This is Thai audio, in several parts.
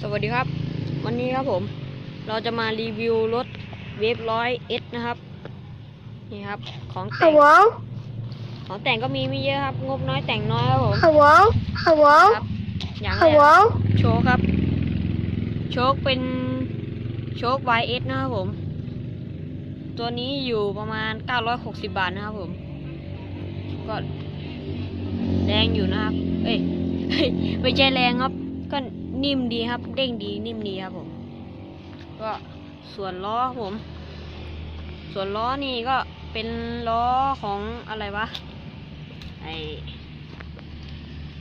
สวัสดีครับ วันนี้ครับผม เราจะมารีวิวรถเวฟร้อยเอสนะครับ นี่ครับ ของแต่ง Hello? ของแต่งก็มีไม่เยอะครับ งบน้อยแต่งน้อยครับผม Hello? ค Hello? รับอย่างแรก Hello? โชคครับ โชคเป็นโชค YS นะครับผม ตัวนี้อยู่ประมาณ 960 บาทนะครับผม ก็แรงอยู่นะครับ เอ้ย ไม่ใช่แรงครับ ก็ นิ่มดีครับ เด้งดีนิ่มดีครับผม ก็ส่วนล้อผม ส่วนล้อนี่ก็เป็นล้อของอะไรวะไอ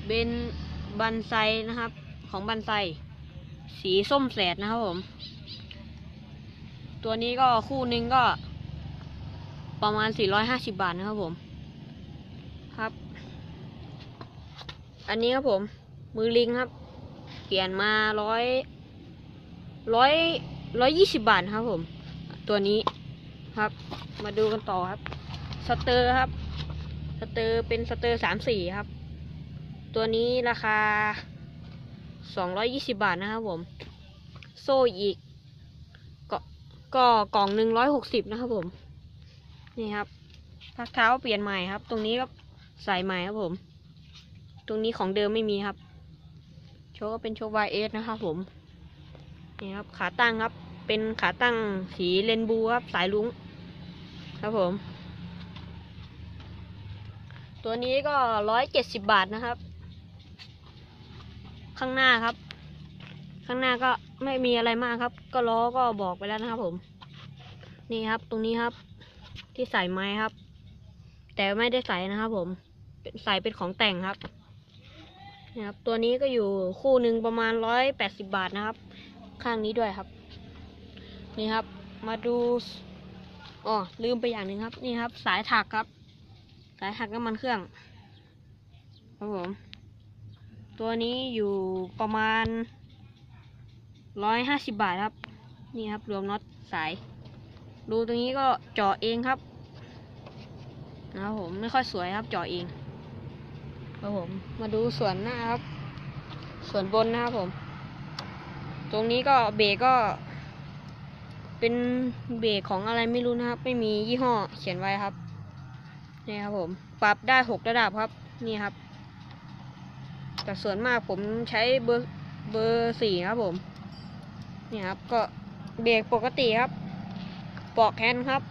เบนบันไซนะครับ ของบันไซ สีส้มแสดนะครับผม ตัวนี้ก็คู่นึงก็ ประมาณ 450 บาทนะครับผม ครับ อันนี้ครับผม มือลิงครับ เปลี่ยนมาร้อยร้อยร้อยยี่สิบบาทครับผม ตัวนี้ครับ มาดูกันต่อครับ สเตอร์ครับ สเตอร์เป็นสเตอร์สามสี่ครับ ตัวนี้ราคาสองร้อยยี่สิบาทนะครับผม โซ่อีกก็ก็กล่องหนึ่งร้อยหกสิบนะครับผม นี่ครับ พักเท้าเปลี่ยนใหม่ครับ ตรงนี้ก็ใส่ใหม่ครับผม ตรงนี้ของเดิมไม่มีครับ โชว์ก็เป็นโชว์ YS นะครับผม นี่ครับขาตั้งครับ เป็นขาตั้งสีเรนบูครับสายลุงครับผม ตัวนี้ก็ร้อยเจ็ดสิบบาทนะครับ ข้างหน้าครับ ข้างหน้าก็ไม่มีอะไรมากครับ ก็ล้อก็บอกไปแล้วนะครับผม นี่ครับตรงนี้ครับ ที่ใส่ไม้ครับ แต่ไม่ได้ใส่นะครับผมใส่เป็นของแต่งครับ นี่ครับตัวนี้ก็อยู่คู่หนึ่งประมาณร้อยแปดสิบาทนะครับ ข้างนี้ด้วยครับ นี่ครับ มาดูอ๋อลืมไปอย่างหนึ่งครับ นี่ครับ สายถักครับ สายถักน้ำมันเครื่องครับผมตัวนี้อยู่ประมาณร้อยห้าสิบบาทครับ นี่ครับรวมน็อตสาย ดูตรงนี้ก็เจาะเองครับนะครับผมไม่ค่อยสวยครับเจาะเอง ครับผม มาดูส่วนหน้าครับ ส่วนบนนะครับผม ตรงนี้ก็เบรกก็ เป็นเบรกของอะไรไม่รู้นะครับ ไม่มียี่ห้อเขียนไว้ครับนี่ครับผม ปรับได้หกระดับครับ นี่ครับ แต่ส่วนมากผมใช้เบอร์เบอร์สี่ครับผม นี่ครับ ก็เบรกปกติครับปลอกแฮนด์ครับ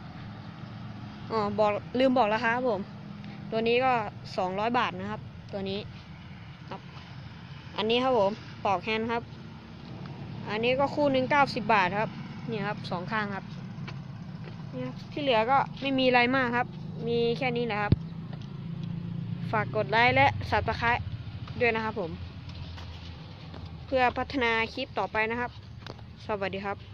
อ๋อบอกลืมบอกราคาครับผม ตัวนี้ก็สองร้อยบาทนะครับ ตัวนี้ครับ อันนี้ครับผมปอกแฮนด์ครับ อันนี้ก็คู่หนึ่งเก้าสิบบาทครับ นี่ครับสองข้างครับนี่ครับที่เหลือก็ไม่มีอะไรมากครับ มีแค่นี้แหละครับ ฝากกดไลค์และสับสไครต์ด้วยนะครับผม เพื่อพัฒนาคลิปต่อไปนะครับ สวัสดีครับ